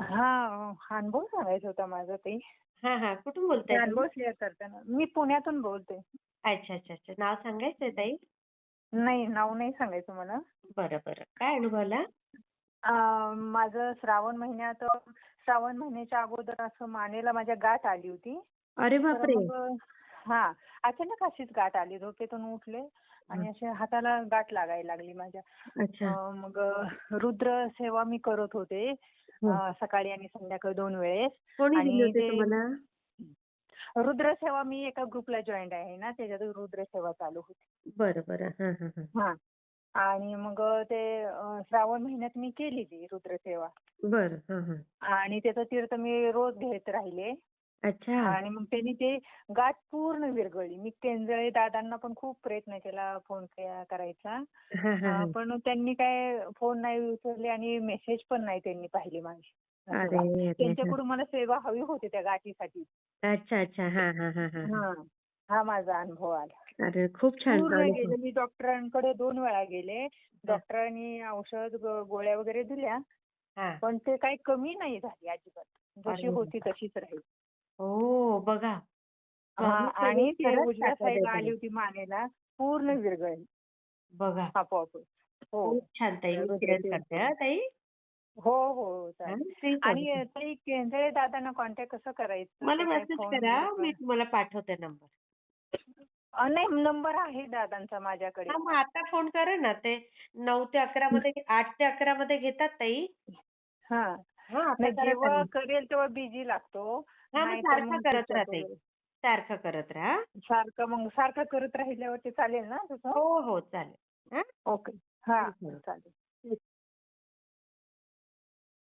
हा अनुभव सांगायचा होता माझा ते. हा हा. कुठून बोलताय अनुभव तुम्ही? शेअर करताना मी पुण्यातून बोलते. अच्छा अच्छा अच्छा. नाव सांगायचंय ताई? नाही नाव नाही सांगायचं मला. बरं बरं. काय अनुभवला? अं, माझं श्रावण महिन्यात श्रावण महिन्याच्या अगोदर असं मानेला माझ्या गाठ आली होती. अरे तर बापरे! मग हा अचानक अशीच गाठ आली. झोपेतून उठले आणि असे हाताला गाठ लागायला लागली माझ्या. अच्छा. अं, मग रुद्र सेवा मी करत होते. सकाळी आणि संध्याकाळी दोन वेळेस. कोणी आणि दिली होती ते- तुम्हाला? रुद्र सेवा मी एका ग्रुपला जॉईन आहे ना त्याच्यात रुद्र सेवा चालू होती. बरं बरं. हा हा हा. हा. आणि मग ते श्रावण महिन्यात मी केली ती रुद्र सेवा बरं. हा हा. आणि त्याचं तीर्थ मी रोज घेत राहिले. आणि मग त्यांनी ते गाठ पूर्ण विरघळली. मी केंजळे दादांना पण खूप प्रयत्न केला फोन करायचा. पण त्यांनी काय फोन नाही उचलले आणि मेसेज पण नाही त्यांनी पाहिले माझे. अरे त्यांच्याकडून मला सेवा हवी होती त्या गाठीसाठी. अच्छा अच्छा. हा हा हा हा. हा हा माझा अनुभव आला. अरे खूप छान पूर्ण. गेले. मी डॉक्टरांकडे दोन वेळा गेले. डॉक्टरांनी औषध गोळ्या वगैरे दिल्या. पण ते काही कमी नाही झाली अजिबात. जशी होती तशीच राहील. हो बघा. आणि खरंच उजव्या साईडला. आली होती मानेला पूर्ण विरघळली. बघा. आपोआप हो. खूप छान ताई मी शेअर. करते हा ताई? हो हो हा, आणि. ताई केंद्रे दादांना कॉन्टॅक्ट कसं करायचं? मला काय मेसेज phone करा मी तुम्हाला पाठवते नंबर अ, नाही नंबर आहे दादांचा माझ्याकडे. हा मग आता फोन करा ना ते नऊ ते अकरा मध्ये आठ ते अकरा मध्ये घेतात ताई? हा. जेव्हा त्यांना. करेल तेव्हा बिझी लागतो. सारखं करत राहते. सारखं करत राहा. सारखं मग सारखं करत राहिल्यावर ते चालेल ना तसं? हो हो चालेल. ओके हा. चालेल.